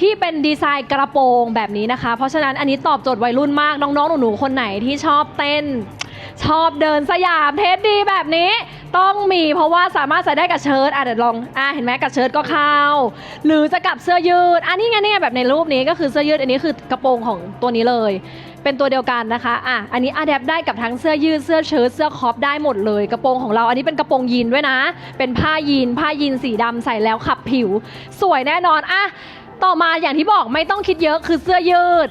ที่เป็นดีไซน์กระโปรงแบบนี้นะคะ เพราะฉะนั้นอันนี้ตอบโจทย์วัยรุ่นมาก น้องๆ หนูๆ คนไหนที่ชอบเต้น ชอบเดินสยามเทสดีแบบนี้ ต้องมีเพราะว่าสามารถใส่ได้กับเชิ้ตอะเดี๋ยวลองอะเห็นไหมกับเชิ้ตก็เข้า หรือจะกับเสื้อยืดอันนี้ไงนี่ไงแบบในรูปนี้ก็คือเสื้อยืดอันนี้คือกระโปรงของตัวนี้เลย เป็นตัวเดียวกันนะคะอะอันนี้อะแดปได้กับทั้งเสื้อยืดเสื้อเชิ้ตเสื้อคอปได้หมดเลยกระโปรงของเราอันนี้เป็นกระโปรงยีนด้วยนะ เป็นผ้ายีนผ้ายีนสีดำใส่แล้วขับผิว สวยแน่นอนอะ ต่อมาอย่างที่บอกไม่ต้องคิดเยอะคือเสื้อยืด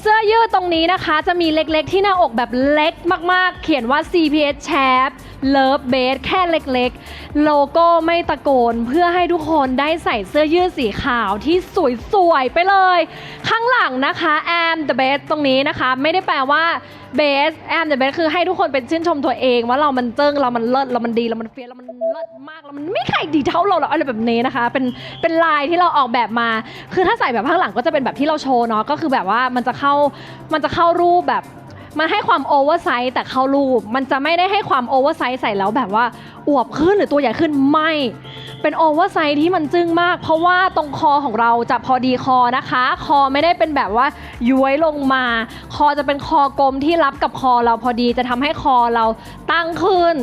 เสื้อยืดตรงนี้นะคะ จะมีเล็กๆที่หน้าอกแบบเล็กมากๆ เขียนว่า CPS Chap Love Base แค่เล็กๆ โลโก้ไม่ตะโกนเพื่อให้ทุกคนได้ใส่เสื้อยืดสีขาวที่สวยๆ ไปเลย ข้างหลังนะคะ am the best ตรงนี้นะคะ ไม่ได้แปลว่า best am the best คือให้ทุกคนเป็นชื่นชมตัวเองว่าเรามันเจิ้งเรามันเลิศเรามันดีเรามันเฟียเรามันเลิศมากเรามันไม่ใครดีเท่าเราหรอกอะไรแบบนี้นะคะ เป็นเป็นลายที่เราออกแบบมา คือถ้าใส่แบบข้างหลังก็จะเป็นแบบที่เราโชว์เนาะก็คือแบบว่ามันจะเข้ามันจะเข้ารูปแบบ มันให้ความโอเวอร์ไซส์แต่เข้ารูป มันจะไม่ได้ให้ความโอเวอร์ไซส์ใส่แล้วแบบว่าอวบขึ้นหรือตัวใหญ่ขึ้นไม่ เป็นโอเวอร์ไซส์ที่มันจึ้งมาก เพราะว่าตรงคอของเราจะพอดีคอนะคะ คอไม่ได้เป็นแบบว่าย้วยลงมา คอจะเป็นคอกลมที่รับกับคอเราพอดีจะทำให้คอเราตั้งขึ้น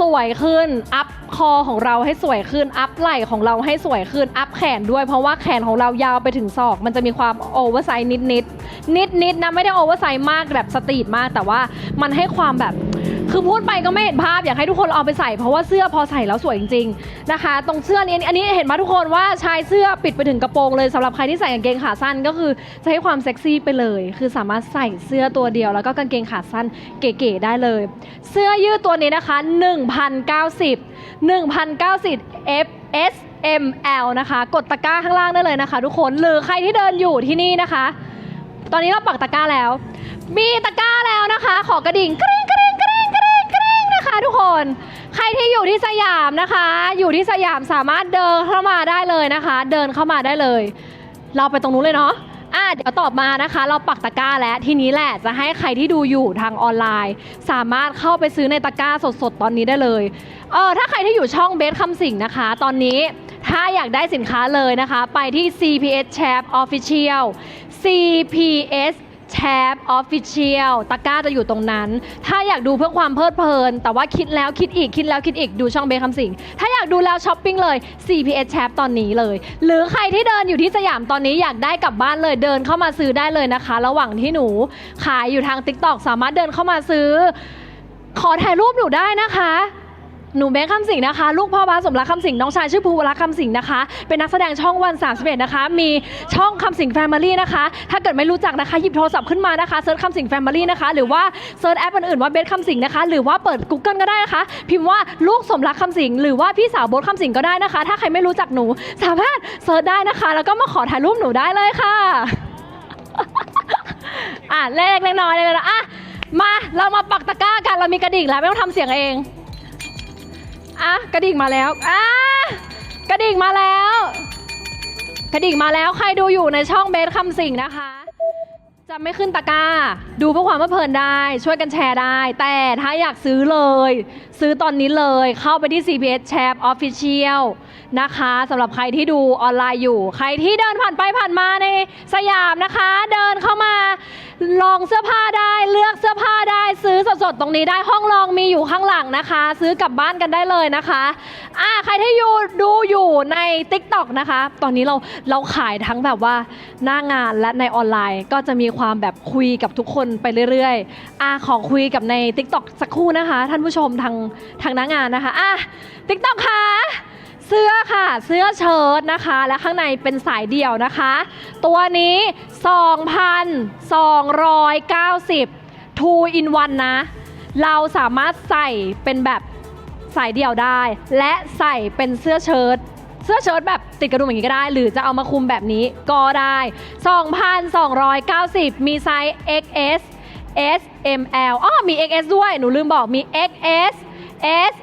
สวยขึ้น อัพคอของเราให้สวยขึ้น อัพไหล่ของเราให้สวยขึ้น อัพแขนด้วย เพราะว่าแขนของเรายาวไปถึงศอก มันจะมีความโอเวอร์ไซส์นิดนิดนิดนิดๆนะไม่ได้โอเวอร์ไซส์มากแบบสตรีทมาก แต่ว่ามันให้ความแบบ คือพูดไปก็ไม่เห็นภาพอยากให้ทุกคนเอาไปใส่เพราะว่าเสื้อพอใส่แล้วสวยจริงๆนะคะ ตรงเสื้อนี้อันนี้เห็นไหมทุกคนว่าชายเสื้อปิดไปถึงกระโปรงเลยสำหรับใครที่ใส่กางเกงขาสั้นก็คือจะให้ความเซ็กซี่ไปเลย คือสามารถใส่เสื้อตัวเดียว แล้วก็กางเกงขาสั้นเก๋ๆได้เลย เสื้อยืดตัวนี้นะคะ1,090 1,090 F S M L นะคะ กดตะกร้าข้างล่างได้เลยนะคะ ทุกคนหรือใครที่เดินอยู่ที่นี่นะคะ ตอนนี้เราปักตะกร้าแล้ว มีตะกร้าแล้วนะคะ ขอกระดิ่งกริ๊งกริ๊ง นะคะทุกคน ใครที่อยู่ที่สยามนะคะ อยู่ที่สยามสามารถเดินเข้ามาได้เลยนะคะ เดินเข้ามาได้เลย เราไปตรงนู้นเลยเนาะอะเดี๋ยวตอบมานะคะ เราปักตะกร้าแล้วทีนี้แหละจะให้ใครที่ดูอยู่ทางออนไลน์ สามารถเข้าไปซื้อในตะกร้าสดๆ ตอนนี้ได้เลยเออถ้าใครที่อยู่ช่องเบสคำสิงนะคะ ตอนนี้ถ้าอยากได้สินค้าเลยนะคะ ไปที่ CPS Chap Official CPS Chap Official ตะกร้าจะอยู่ตรงนั้น ถ้าอยากดูเพื่อความเพลิดเพลิน แต่ว่าคิดแล้วคิดอีกคิดแล้วคิดอีกดูช่องเบสคำสิงถ้าอยากดูแล้วช้อปปิ้งเลย CPS Chap ตอนนี้เลย หรือใครที่เดินอยู่ที่สยามตอนนี้อยากได้กลับบ้านเลยเดินเข้ามาซื้อได้เลยนะคะ ระหว่างที่หนูขายอยู่ทาง TikTok สามารถเดินเข้ามาซื้อ ขอถ่ายรูปหนูได้นะคะ หนูเบคคำสิงนะคะ ลูกพ่อบาสสมรักคำสิงน้องชายชื่อภูวรักษ์คำสิงนะคะ เป็นนักแสดงช่องวัน31นะคะ มีช่องคำสิงแฟมิลี่นะคะ ถ้าเกิดไม่รู้จักนะคะหยิบโทรศัพท์ขึ้นมานะคะเซิร์ชคำสิงแฟมิลี่นะคะ หรือว่าเซิร์ชแอปอื่นๆว่าเบสคำสิงนะคะ หรือว่าเปิด Google ก็ได้นะคะ พิมพ์ว่าลูกสมรักคำสิงหรือว่าพี่สาวโบสคำสิงก็ได้นะคะ ถ้าใครไม่รู้จักหนูสามารถเซิร์ชได้นะคะ แล้วก็มาขอถ่ายรูปหนูได้เลยค่ะ อะเล็กน้อยเลยนะอะมาเรามาปักตะกร้ากันเรามีกระดิ่งแล้วไม่ต้องทำเสียงเอง อะกระดิ่งมาแล้วอะกระดิ่งมาแล้ว กระดิ่งมาแล้วใครดูอยู่ในช่องเบสคำสิงนะคะจะไม่ขึ้นตะกร้า ดูเพื่อความเพลิดเพลินได้ ช่วยกันแชร์ได้ แต่ถ้าอยากซื้อเลย ซื้อตอนนี้เลยเข้าไปที่ CPS Chap Official นะคะสำหรับใครที่ดูออนไลน์อยู่ ใครที่เดินผ่านไปผ่านมาในสยามนะคะ เดินเข้ามาลองเสื้อผ้าได้เลือกเสื้อผ้าได้ซื้อสดๆตรงนี้ได้ห้องลองมีอยู่ข้างหลังนะคะ ซื้อกลับบ้านกันได้เลยนะคะอ่าใครที่อยู่ดูอยู่ใน TikTok นะคะ ตอนนี้เราเราขายทั้งแบบว่าหน้างานและในออนไลน์ ก็จะมีความแบบคุยกับทุกคนไปเรื่อยๆอ่าขอคุยกับใน TikTok สักครู่นะคะ ท่านผู้ชมทางทางหน้างานนะคะอะ TikTok ค่ะ เสื้อค่ะ เสื้อเชิ้ตนะคะ และข้างในเป็นสายเดี่ยวนะคะ ตัวนี้ 2,290 2 in 1 นะ เราสามารถใส่เป็นแบบสายเดี่ยวได้ และใส่เป็นเสื้อเชิ้ตเสื้อเชิ้ตแบบติดกระดุมอย่างนี้ก็ได้ หรือจะเอามาคลุมแบบนี้ก็ได้ 2,290 มีไซส์ XS S M L อ๋อมี XS ด้วย หนูลืมบอกมี XS S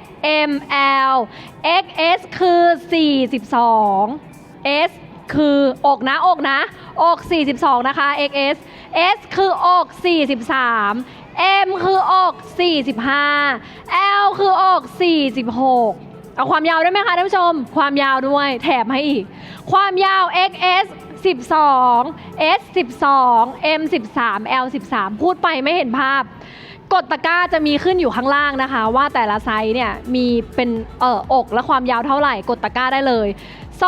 M L XS คือ 42 S คือ อกนะ อกนะ อก 42 นะคะ XS S คือ อก 43 M คือ อก 45 L คือ อก 46เอาความยาวได้ไหมคะท่านผู้ชม ความยาวด้วยแถมให้อีก ความยาว XS 12 S 12 M 13 L 13 พูดไปไม่เห็นภาพ กดตะกร้าจะมีขึ้นอยู่ข้างล่างนะคะ ว่าแต่ละไซส์เนี่ยมีเป็นเอออกและความยาวเท่าไหร่กดตะกร้าได้เลย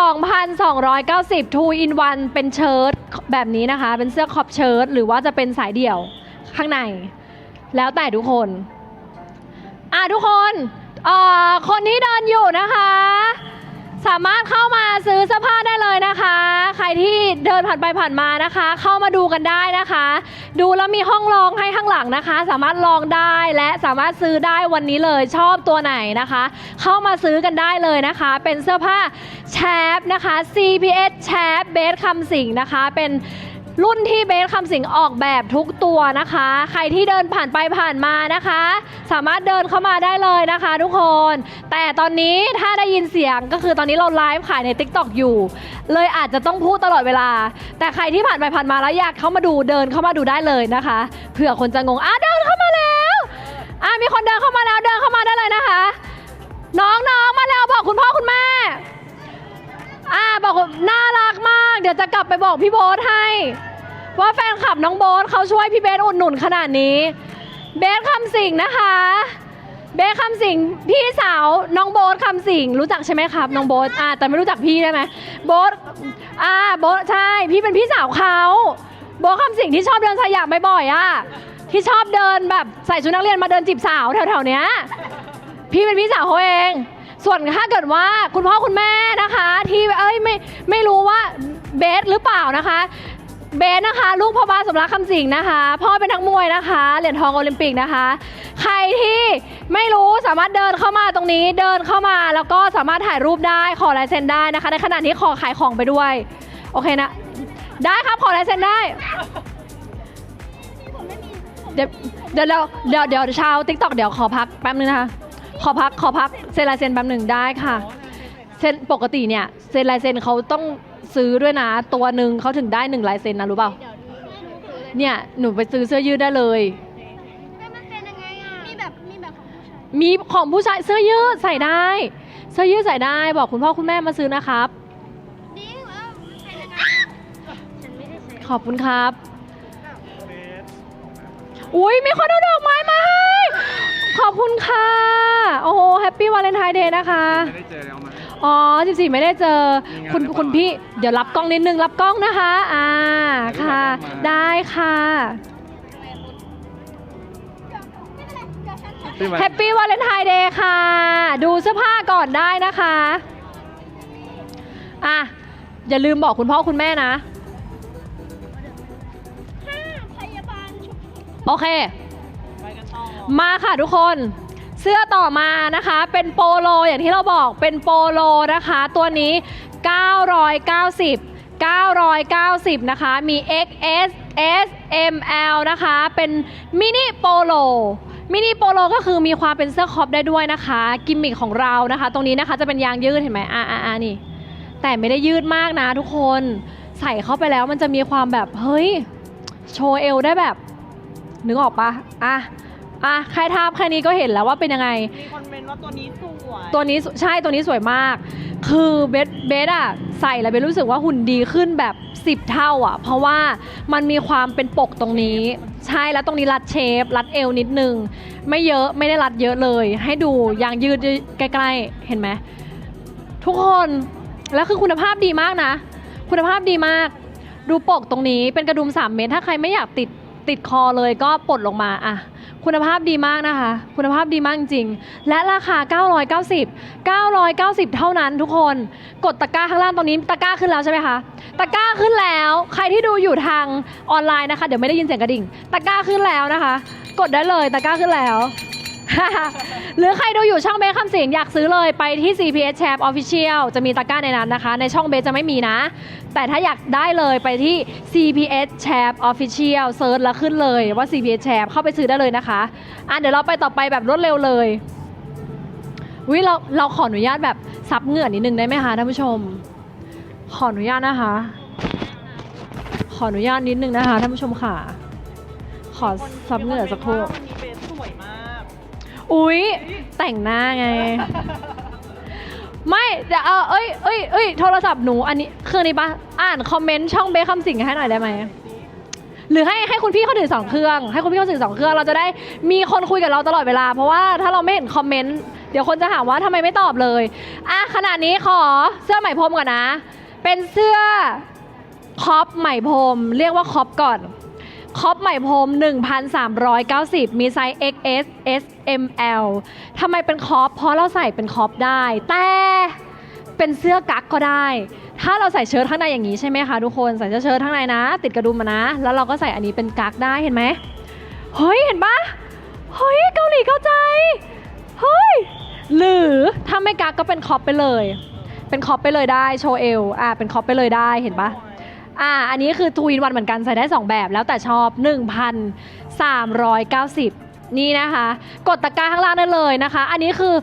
2,290 2 in 1 เป็นเชิ้ตแบบนี้นะคะ เป็นเสื้อคอปเชิ้ตหรือว่าจะเป็นสายเดี่ยวข้างใน แล้วแต่ทุกคนอะทุกคนเอ่อคนที่เดินอยู่นะคะ สามารถเข้ามาซื้อเสื้อผ้าได้เลยนะคะ ใครที่เดินผ่านไปผ่านมานะคะ เข้ามาดูกันได้นะคะ ดูแล้วมีห้องรองให้ข้างหลังนะคะ สามารถลองได้และสามารถซื้อได้วันนี้เลยชอบตัวไหนนะคะ เข้ามาซื้อกันได้เลยนะคะ เป็นเสื้อผ้าแชปนะคะ CPS แชปเบสคำสิงนะคะเป็น รุ่นที่เบสคำสิงออกแบบทุกตัวนะคะ ใครที่เดินผ่านไปผ่านมานะคะ สามารถเดินเข้ามาได้เลยนะคะ ทุกคน แต่ตอนนี้ถ้าได้ยินเสียงก็คือตอนนี้เราไลฟ์ขายใน Tik t o k อยู่ เลยอาจจะต้องพูดตลอดเวลา แต่ใครที่ผ่านไปผ่านมาแล้วอยากเข้ามาดูเดินเข้ามาดูได้เลยนะคะเผื่อคนจะงงอะเดินเข้ามาแล้วอะมีคนเดินเข้ามาแล้วเดินเข้ามาได้เลยนะคะ น้องน้องมาแล้วบอกคุณพ่อคุณแม่อ่าบอกน่ารักมาก เดี๋ยวจะกลับไปบอกพี่โบ๊ทให้ ว่าแฟนคลับน้องโบ๊ทเขาช่วยพี่เบสอุดหนุนขนาดนี้ เบสคำสิงนะคะ เบสคำสิงพี่สาวน้องโบ๊ทคำสิงรู้จักใช่ไหมครับ น้องโบ๊ทอ่าแต่ไม่รู้จักพี่ได้ไหมโบ๊ทอ่าโบ๊ทใช่ พี่เป็นพี่สาวเขาโบ๊ทคำสิงที่ชอบเดินสยามบ่อยๆอะที่ชอบเดินแบบใส่ชุดนักเรียนมาเดินจีบสาวแถวๆเนี้ยพี่เป็นพี่สาวเขาเอง ส่วนถ้าเกิดว่าคุณพ่อคุณแม่นะคะ ที่เอ้ยไม่ไม่รู้ว่า เบสหรือเปล่านะคะเบสนะคะลูกพ่อบาสมรักคำสิงนะคะ พ่อเป็นนักมวยนะคะ เหรียญทองโอลิมปิกนะคะ ใครที่ไม่รู้สามารถเดินเข้ามาตรงนี้ เดินเข้ามาแล้วก็สามารถถ่ายรูปได้ขอลายเซ็นได้นะคะ ในขณะนี้ขอขายของไปด้วย โอเคนะ ได้ครับขอลายเซ็นได้เดี๋ยวเดี๋ยวเดี๋ยวเดี๋ยวเดี๋ยวชาวติ๊กต็อกเดี๋ยวขอพักแป๊บนึงนะคะ ขอพักขอพักเซ็นลายเซ็นแป๊บหนึ่งได้ค่ะ เซ็นปกติเนี่ยเซ็นลายเซ็นเขาต้อง ซื้อด้วยนะ ตัวหนึ่งเขาถึงได้หนึ่งลายเซ็นนะรู้เปล่า เนี่ย หนูไปซื้อเสื้อยืดได้เลย แล้วมันเป็นยังไงอะ มีแบบ มีแบบของผู้ชายมีของผู้ชายเสื้อยืดใส่ได้ เสื้อยืดใส่ได้ บอกคุณพ่อคุณแม่มาซื้อนะครับ ดิ้งเออเป็นยังไงฉันไม่ได้ใส่ขอบคุณครับ อุ้ยมีคนเอาดอกไม้มาให้ ขอบคุณค่ะ โอ้โห แฮปปี้วาเลนไทน์เดย์นะคะ ไม่ได้เจอแล้วมา อ๋อ 14 ไม่ได้เจอมีงานคุณหรือเปล่าคุณพี่ เดี๋ยวรับกล้องนิดนึง รับกล้องนะคะ อ่า ค่ะ ได้ได้ค่ะพี่วันแฮปปี้วาเลนไทน์เดย์ค่ะ ดูเสื้อผ้าก่อนได้นะคะ อะ อย่าลืมบอกคุณพ่อคุณแม่นะห้าพยาบาลชุดโอเค มาค่ะทุกคน เสื้อต่อมานะคะ เป็นโปโลอย่างที่เราบอกเป็นโปโลนะคะ ตัวนี้ 990 990 นะคะ มี XS S M L นะคะ เป็นมินิโปโลมินิโปโลก็คือมีความเป็นเสื้อครอปได้ด้วยนะคะ กิมมิคของเรานะคะ ตรงนี้นะคะจะเป็นยางยืดเห็นไหมอ่าอ่าอ่านี่ แต่ไม่ได้ยืดมากนะทุกคนใส่เข้าไปแล้วมันจะมีความแบบ เฮ้ย โชว์เอวได้แบบ นึกออกปะอะ อะใครทำแค่นี้ก็เห็นแล้วว่าเป็นยังไง มีคนเมนว่าตัวนี้สวยตัวนี้สใช่ตัวนี้สวยมาก คือเบสเบสอะใส่แล้วเบสรู้สึกว่าหุ่นดีขึ้นแบบ 10 เท่าอะเพราะว่ามันมีความเป็นปกตรงนี้ ใช่แล้วตรงนี้รัดเชฟ รัดเอวนิดนึง ไม่เยอะไม่ได้รัดเยอะเลย ให้ดูยางยืดใกล้ๆ เห็นไหมทุกคนแล้วคือคุณภาพดีมากนะ คุณภาพดีมาก ดูปกตรงนี้เป็นกระดุม 3 เมตร ถ้าใครไม่อยากติดติดคอเลยก็ปลดลงมาอะ คุณภาพดีมากนะคะ คุณภาพดีมากจริง และราคา 990 990 เท่านั้นทุกคน กดตะกร้าข้างล่างตรงนี้ตะกร้าขึ้นแล้วใช่ไหมคะ ตะกร้าขึ้นแล้ว ใครที่ดูอยู่ทางออนไลน์นะคะ เดี๋ยวไม่ได้ยินเสียงกระดิ่ง ตะกร้าขึ้นแล้วนะคะ กดได้เลย ตะกร้าขึ้นแล้ว หรือใครดูอยู่ช่องเบสคำสิงอยากซื้อเลยไปที่ CPS Chap Official จะมีตะกร้าในนั้นนะคะ ในช่องเบสจะไม่มีนะ แต่ถ้าอยากได้เลยไปที่ CPS Chap Official เซิร์ชแล้วขึ้นเลยว่า CPS Chap เข้าไปซื้อได้เลยนะคะอะเดี๋ยวเราไปต่อไปแบบรวดเร็วเลยวิเราเราขออนุญาตแบบซับเหงื่อนิดนึงได้ไหมคะท่านผู้ชม ขออนุญาตนะคะ ขออนุญาตนิดนึงนะคะท่านผู้ชมค่ะ ขอซับเหงื่อสักครู่วันนี้เบส อุ๊ย แต่งหน้าไง ไม่เดี๋ยวเอาเอ้ยเอ้ยเอ้ยโทรศัพท์หนูอันนี้เครื่องนี้ปะอ่านคอมเมนต์ช่องเบคคำสิงให้หน่อยได้ไหมหรือให้ให้คุณพี่เขาถือสองเครื่อง ให้คุณพี่เขาถือสองเครื่อง เราจะได้มีคนคุยกับเราตลอดเวลา เพราะว่าถ้าเราไม่เห็นคอมเมนต์เดี๋ยวคนจะหาว่าทำไมไม่ตอบเลยอะขนาดนี้ขอเสื้อไหมพรมก่อนนะ เป็นเสื้อคอปไหมพรมเรียกว่าคอปก่อน คอปไหมพรม 1,390 มีไซส์ XS S M L ทำไมเป็นคอปเพราะเราใส่เป็นคอปได้ แต่เป็นเสื้อกั๊กก็ได้ ถ้าเราใส่เชิ้ตข้างในอย่างนี้ใช่ไหมคะทุกคน ใส่เสื้อเชิ้ตข้างในนะ ติดกระดุมมานะ แล้วเราก็ใส่อันนี้เป็นกั๊กได้เห็นไหม เฮ้ย เห็นปะเฮ้ย เกาหลีเข้าใจ เฮ้ย หรือถ้าไม่กั๊กก็เป็นคอปไปเลย เป็นคอปไปเลยได้ โชว์เอว อ่า เป็นคอปไปเลยได้ เห็นปะ อ่า อันนี้คือทวินวันเหมือนกันใส่ได้ 2 แบบแล้วแต่ชอบ 1,390 นี่นะคะ กดตะกร้าข้างล่างได้เลยนะคะ อันนี้คือ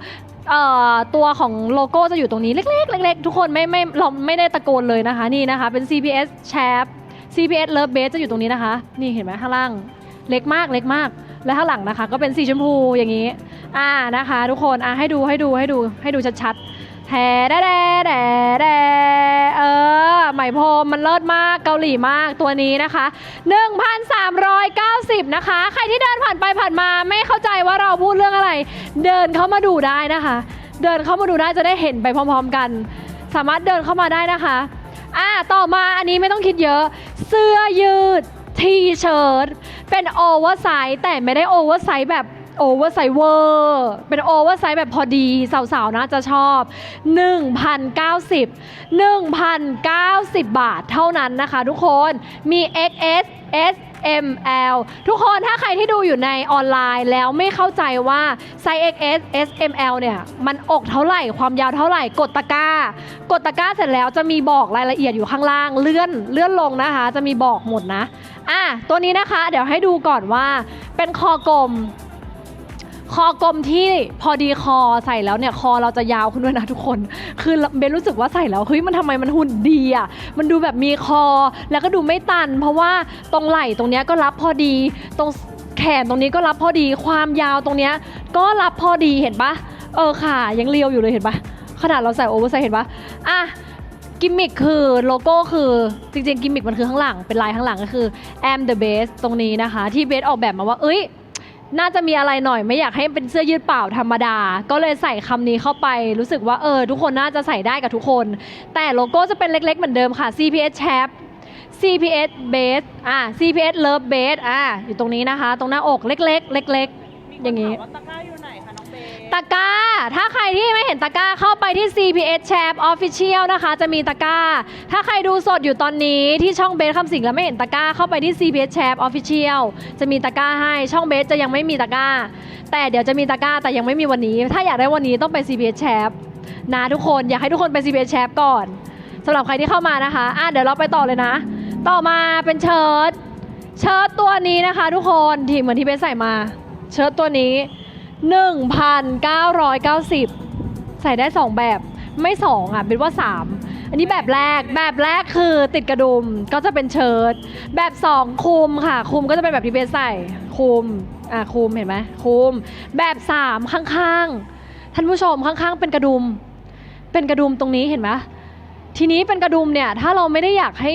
ตัวของโลโก้จะอยู่ตรงนี้เล็กๆเล็กๆทุกคนไม่ไม่เราไม่ได้ตะโกนเลยนะคะนี่นะคะ เป็น CPS Chap CPS Love Base จะอยู่ตรงนี้นะคะ นี่เห็นไหมข้างล่างเล็กมากเล็กมาก และข้างหลังนะคะ ก็เป็นสีชมพูอย่างนี้ อ่านะคะ ทุกคนอะให้ดูให้ดูให้ดูให้ดูชัดๆแทแดแดแดแดเออ ไหมพรมมันเลิศมากเกาหลีมากตัวนี้นะคะ 1,390 นะคะ ใครที่เดินผ่านไปผ่านมาไม่เข้าใจว่าเราพูดเรื่องอะไร เดินเข้ามาดูได้นะคะ เดินเข้ามาดูได้จะได้เห็นไปพร้อมๆกัน สามารถเดินเข้ามาได้นะคะอ่าต่อมาอันนี้ไม่ต้องคิดเยอะ เสื้อยืดทีเชิ้ตเป็นโอเวอร์ไซส์แต่ไม่ได้โอเวอร์ไซส์แบบ โอเวอร์ไซส์เวอร์เป็นโอเวอร์ไซส์แบบพอดีสาวๆนะจะชอบ 1,090 1,090 บาทเท่านั้นนะคะทุกคนมี XS S M L ทุกคนถ้าใครที่ดูอยู่ในออนไลน์แล้วไม่เข้าใจว่าไซส์ XS S M L เนี่ย มันอกเท่าไหร่ความยาวเท่าไหร่กดตะกร้า กดตะกร้าเสร็จแล้วจะมีบอกรายละเอียดอยู่ข้างล่างเลื่อนเลื่อนลงนะคะ จะมีบอกหมดนะอะตัวนี้นะคะ เดี๋ยวให้ดูก่อนว่าเป็นคอกลม คอกลมที่พอดีคอใส่แล้วเนี่ยคอเราจะยาวขึ้นด้วยนะทุกคน คือเบนรู้สึกว่าใส่แล้วเฮ้ยมันทำไมมันหุ่นดีอะมันดูแบบมีคอแล้วก็ดูไม่ตัน เพราะว่าตรงไหล่ตรงเนี้ยก็รับพอดีตรงแขนตรงนี้ก็รับพอดีความยาวตรงเนี้ยก็รับพอดีเห็นปะเออค่ะ ยังเรียวอยู่เลยเห็นปะขนาดเราใส่โอเวอร์ไซส์เห็นปะอะกิมมิคคือโลโก้คือจริงๆ กิมมิคมันคือข้างหลังเป็นลายข้างหลังก็คือ am the best ตรงนี้นะคะ ที่เบสออกแบบมาว่า เอ้ย น่าจะมีอะไรหน่อยไม่อยากให้เป็นเสื้อยืดเปล่าธรรมดา ก็เลยใส่คำนี้เข้าไป รู้สึกว่าเออ ทุกคนน่าจะใส่ได้กับทุกคน แต่โลโก้จะเป็นเล็กๆเหมือนเดิมค่ะ CPS Chap CPS Base อ่า CPS Love Base อ่าอยู่ตรงนี้นะคะ ตรงหน้าอกเล็กๆ เล็กๆ อย่างนี้ นี้ ตะกร้า ถ้าใครที่ไม่เห็นตะกร้าเข้าไปที่ CPS Chap Official นะคะ จะมีตะกร้า ถ้าใครดูสดอยู่ตอนนี้ที่ช่องเบสคำสิงแล้วไม่เห็นตะกร้าเข้าไปที่ CPS Chap Official จะมีตะกร้าให้ช่องเบสจะยังไม่มีตะกร้า แต่เดี๋ยวจะมีตะกร้าแต่ยังไม่มีวันนี้ ถ้าอยากได้วันนี้ต้องไป CPS Chap นะทุกคนอยากให้ทุกคนไป CPS Chap ก่อนสำหรับใครที่เข้ามานะคะอะเดี๋ยวเราไปต่อเลยนะ ต่อมาเป็นเชิ้ตเชิ้ตตัวนี้นะคะ ทุกคนที่เหมือนที่เบสใส่มา เชิ้ตตัวนี้ 1,990 ใส่ได้ 2 แบบไม่ 2 อะเป็นว่า 3 อันนี้แบบแรกแบบแรกคือติดกระดุมก็จะเป็นเชิ้ตแบบ 2คุมค่ะ คุมก็จะเป็นแบบที่เบสใส่คุมอะคุมเห็นไหมคุมแบบ 3 ข้างๆ ท่านผู้ชมข้างๆ เป็นกระดุม เป็นกระดุมตรงนี้เห็นไหมทีนี้เป็นกระดุมเนี่ยถ้าเราไม่ได้อยากให้